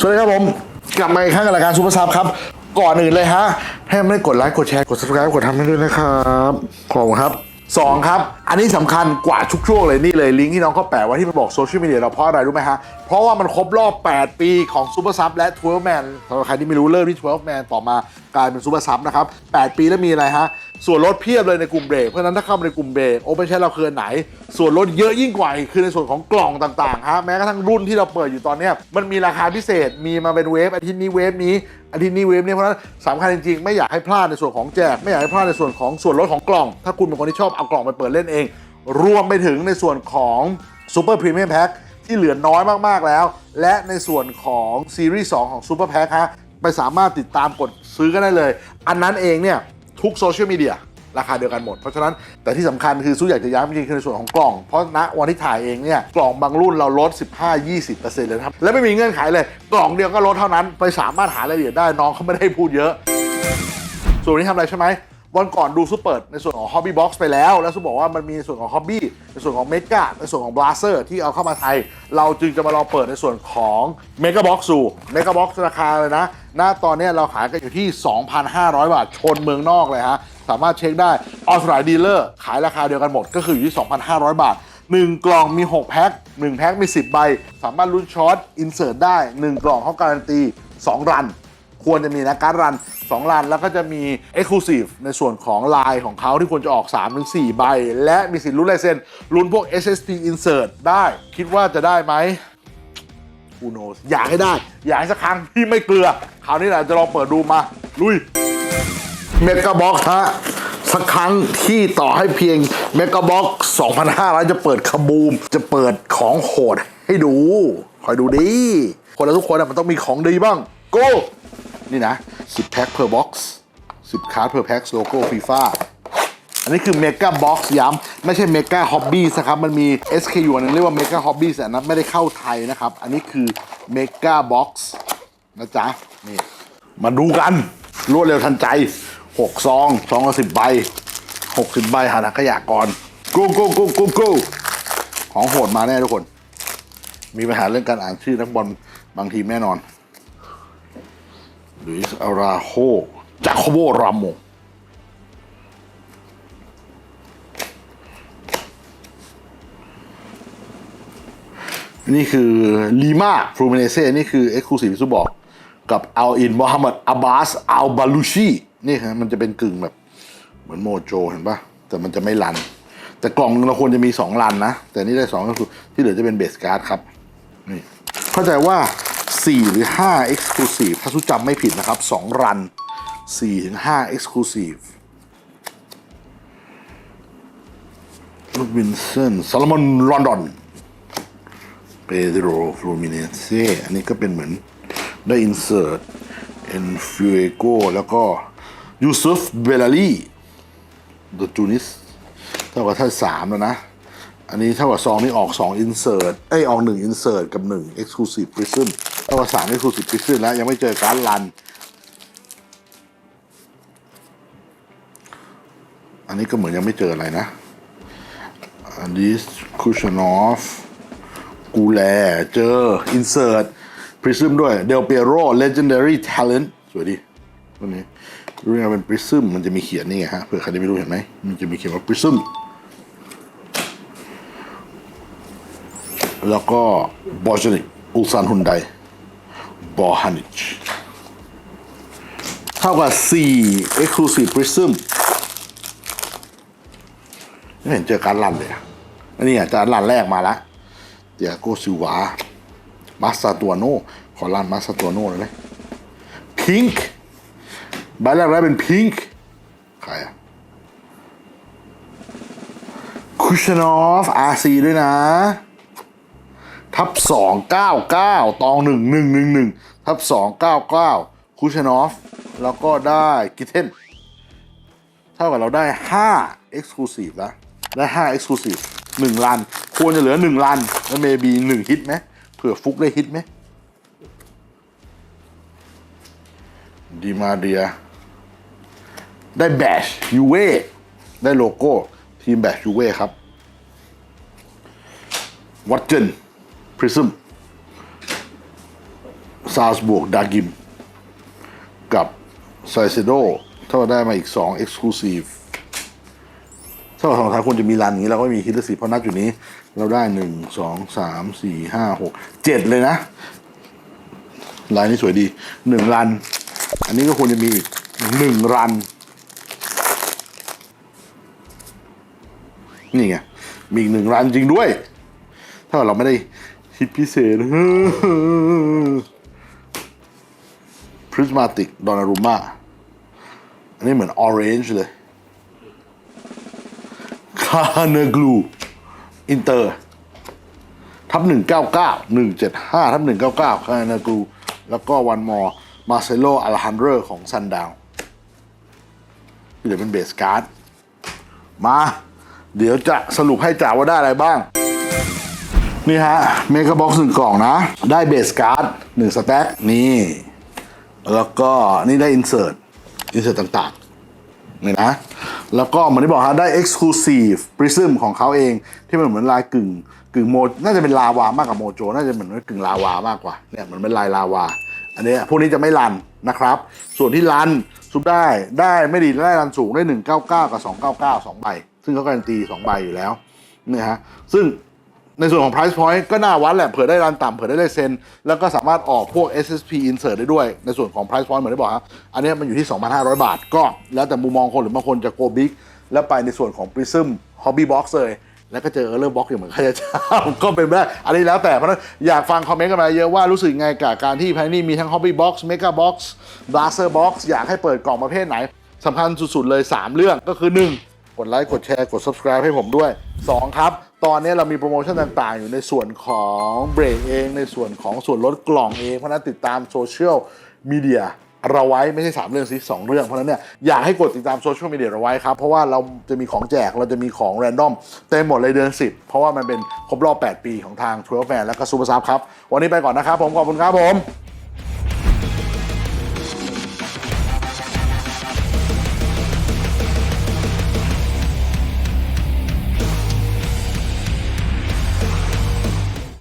สวัสดีครับผม กลับมาอีกครั้งกับรายการซูเปอร์ซับครับ ก่อนอื่นเลยฮะ ให้ไม่ได้กดไลค์กดแชร์กด subscribe กดทำให้ด้วยนะครับขอบคุณครับสองครับ อันนี้สำคัญกว่าทุกช่วงเลยนี่เลยลิงก์ที่น้องเขาแปะไว้ที่มันบอกโซเชียลมีเดียเราเพราะอะไรรู้ไหมฮะ เพราะว่ามันครบรอบ 8 ปีของซูเปอร์ซับและ12 Man สำหรับใครที่ไม่รู้เริ่มที่12 Man ต่อมากลายเป็นซูเปอร์ซับนะครับ 8 ปีแล้วมีอะไรฮะ ส่วนลดเพียบเลยในกลุ่มเบรก เพราะฉะนั้นถ้าเข้ามาในกลุ่มเบรกโอเปนแชเราเคยไหน ส่วนลดเยอะยิ่งกว่าอีกคือในส่วนของกล่องต่างๆฮะแม้กระทั่งรุ่นที่เราเปิดอยู่ตอนนี้มันมีราคาพิเศษมีมาเป็นเวฟอาทิตย์นี้เวฟนี้อาทิตย์นี้เวฟนี้เพราะฉะนั้นสำคัญจริงๆไม่อยากให้พลาดในส่วนของแจกไม่อยากให้พลาดในส่วนของส่วนลดของกล่อง ถ้าคุณเป็นคนที่ชอบเอากล่องไปเปิดเล่นเอง รวมไปถึงในส่วนของซูเปอร์พรีเมียมแพ็คที่เหลือน้อยมากๆแล้ว และในส่วนของซีรีส์2ของซูเปอร์แพ็คฮะไปสามารถติดตามกดซื้อกันได้เลย อันนั้นเองเนี่ย ทุกโซเชียลมีเดียราคาเดียวกันหมด เพราะฉะนั้นแต่ที่สำคัญคือซูอยากจะย้ำจริงๆคือในส่วนของกล่อง เพราะณวันที่ถ่ายเองเนี่ยกล่องบางรุ่นเราลด 15-20%เลยนะครับ และไม่มีเงื่อนไขเลย กล่องเดียวก็ลดเท่านั้น ไปสามารถหารายละเอียดได้น้องเขาไม่ได้พูดเยอะ ส่วนนนี้ทำอะไรใช่ไหม วันก่อนดูซูเปอร์ในส่วนของ Hobby Box ไปแล้ว แล้วซูบอกว่ามันมีในส่วนของ Hobby ในส่วนของ Mega ในส่วนของ Blaster ที่เอาเข้ามาไทย เราจึงจะมาลองเปิดในส่วนของ Mega Box สู่ Mega Box ราคาเลยนะ หน้าตอนนี้เราขายกันอยู่ที่ 2,500 บาท ชนเมืองนอกเลยฮะ สามารถเช็คได้ออสไ i ดีลเลอร์ขายราคาเดียวกันหมดก็คืออยู่ที่ 2,500 บาท1 กล่องมี 6 แพ็ค1แพ็คมี 10 ใบ สามารถลุ้นช็อตอินเสิร์ตได้ 1 กล่องเขาการันตี 2 รัน ควรจะมีนะการรัน 2รันแล้วก็จะมี Exclusive ในส่วนของลายของเขาที่ควรจะออก 3-4 ใบ และมีสิทธิ์ลุ้นลายเซ็นลุ้นพวก SSP Insert ได้คิดว่าจะได้ไหม Who knows อยากให้ได้ อยากให้สักครั้งที่ไม่เกลือ คราวนี้แหละจะลองเปิดดูมา ลุยเมกะบ็อกฮะสักครั้งที่ต่อให้เพียงเมกะบ็อก2,500 จะเปิดขบูม จะเปิดของโหดให้ดู คอยดูดีคนเราทุกคนอะมันต้องมีของดีบ้าง โก้ นี่นะ 10 แพ็ค per box 10 คาร์ด per pack โลโก้ฟีฟ่าอันนี้คือเมก a บ็อกซ์ย้ำไม่ใช่เมก a ฮ็อบบี้นะครับ มันมี SKU นึงเรียกว่าเมก a ฮ็อบบี้แต่นั้นไม่ได้เข้าไทยนะครับ อันนี้คือเมก a บ็อกซ์นะจ๊ะ นี่ มาดูกัน รวดเร็วทันใจ 6 ซองซองละ10ใบ 60 ใบหาถังขยะก่อน go go go go go ของโหดมาแน่ทุกคน มีปัญหาเรื่องการอ่านชื่อนักบอลบางทีแน่นอน ลุยส์อาราโฮจาโคโบรามโมนี่คือลีมาฟลูมิเนเซ่นี่คือเอ็กซ์คลูซีฟที่บอกกับอัลอินมฮัมหมัดอับบาสอัลบาลูชีนี่ครับมันจะเป็นกึ่งแบบ เหมือนโมโจเห็นปะแต่มันจะไม่รัน แต่กล่องนึงเราควรจะมี 2 รันนะ แต่นี่ได้ 2 ก็คือที่เหลือจะเป็นเบสการ์ดครับ นี่ เข้าใจว่า 4 หรือ 5 Exclusive ถ้าทุจำไม่ผิดนะครับ 2 รัน 4 ถึง 5 Exclusive ลูกวินเซนซาลมอนลอนดอนเปโดรฟลูมิเนเซอันนี้ก็เป็นเหมือนได้อินเสิร์ตเอ็นฟิเอโกแล้วก็ยูซุฟเบลารีเดอะจูนิสเท่ากับท่านสามแล้วนะ อันนี้เท่ากับซองนี้ออก2 insert เอ้ยออก1 insert กับ1 exclusive prism เท่ากับ3 exclusive prism แล้ว ยังไม่เจอการดรัน อันนี้ก็เหมือนยังไม่เจออะไรนะ อันนี้คูชนอฟกูแล เจอ insert prism ด้วยเดลเปียโร legendary talent สวยดีตัวนี้รู้ยังเป็น prism มันจะมีเขียนนี่ไงฮะเผื่อใครที่ไม่รู้เห็นไหมมันจะมีเขียนว่า prism แล้วก็บอจนิกอุซานฮุนได บอฮานิชเท่ากับ 4 Exclusive Prism ไม่เห็นเจอการลันเลยอะอันนี้อาจารย์ลันแรกมาล้วเดียโกซิวามาสตาตัวโนขอลันมาสตาตัวโนเลยพิงค์ใบแรกได้เป็นพิงค์ใครอะคุชนอฟอาร์ซีด้วยนะ ทับสองเก้าเก้าตองหนึ่งหนึ่งหนึ่งหนึ่งทับสองเก้าเก้าคูชนอฟ แล้วก็ได้กิเทนเท่ากับเราได้ห้า Exclusive แล้วได้ห้า Exclusive หนึ่งลัน ควรจะเหลือหนึ่งลัน แล้วเมบีหนึ่งฮิตไหมเผื่อฟุกได้ฮิตไหมดีมาเดีย ได้แบชยูเว่ได้โลโก้ ทีมแบชยูเว่ครับวัตเจน พริซึมซาสบวกดากิม กับไซเซโดถ้าเราได้มาอีก 2 Exclusive ถ้าเราของไทยควรจะมีรันอย่างนี้เราก็มีฮิตเลสีเพราะนับอยู่นี้ เราได้1 2 3 4 5 6 7เลยนะลายนี้สวยดี1รัน อันนี้ก็ควรจะมีอีก1รัน นี่ไง มีอีกหนึ่งรันจริงด้วย ถ้าเราไม่ได้ ฮิตพิเศษ Prismatic Donnarumma อันนี้เหมือน Orange เลยคาเนกลูอินเตอร์ทับหนึ่งเก้าเก้าหนึ่งเจ็ดห้าทับหนึ่งเก้าเก้าคาเนกลูแล้วก็วันมอร์มาเซโลอาราฮันเดอร์ของซันดาวเดี๋ยวเป็นเบสการ์ด มา เดี๋ยวจะสรุปให้จ่าว่าได้อะไรบ้าง นี่ฮะเมกะบ็อกซ์หนึ่งกล่องนะ ได้เบสการ์ดหนึ่งสแต็กนี่ แล้วก็นี่ได้อินเสิร์ตอินเสิร์ตต่างๆนี่นะ แล้วก็เหมือนที่บอกฮะได้ Exclusive Prism ของเขาเองที่มันเหมือนลายกึ่งกึ่งโมน่าจะเป็นลาวามากกว่าโมโจ น่าจะเหมือนกึ่งลาวามากกว่าเนี่ยเหมือนเป็นลายลาวา อันนี้พวกนี้จะไม่รันนะครับ ส่วนที่รันซุปได้ได้ไม่ดีได้รันสูงได้ 199 กับ 299 2ใบซึ่งเขาการันตี2ใบอยู่แล้วเนี่ยฮะซึ่ง ในส่วนของ price point ก็น่าวัดแหละเผื่อได้รันต่ำเผื่อได้ลายเซ็นแล้วก็สามารถออกพวก SSP insert ได้ด้วย ในส่วนของ price point เหมือนที่บอกครับอันนี้มันอยู่ที่ 2,500 บาท ก็แล้วแต่มุมมองคนหรือบางคนจะ go big แล้วไปในส่วนของ prism hobby box เลยแล้วก็เจอเออร์เลอร์บ็อกอย่างเหมือนใครจะเช่าก็เป็นไปได้อันนี้แล้วแต่เพราะฉะนั้นอยากฟังคอมเมนต์กันมาเยอะว่ารู้สึกไงกับการที่ภายนี่มีทั้ง hobby box mega box blaster box อยากให้เปิดกล่องประเภทไหนสำคัญสุดๆเลย 3 เรื่องก็คือ 1 กดไลค์กดแชร์กด subscribe ให้ผมด้วย 2 ครับ ตอนนี้เรามีโปรโมชั่นต่างๆ อยู่ในส่วนของเบรกเอง ในส่วนของส่วนลดกล่องเอง เพราะนั้นติดตามโซเชียลมีเดียเราไว้ไม่ใช่ 3 เรื่องสิสองเรื่อง เพราะฉะนั้นเนี่ยอยากให้กดติดตามโซเชียลมีเดียเราไว้ครับ เพราะว่าเราจะมีของแจกเราจะมีของแรนดอมเต็มหมดเลยเดือน 10 เพราะว่ามันเป็นครบรอบ 8 ปีของทางทัวร์แฟนและก็ซูเปอร์ซับครับ วันนี้ไปก่อนนะครับผมขอบคุณครับผม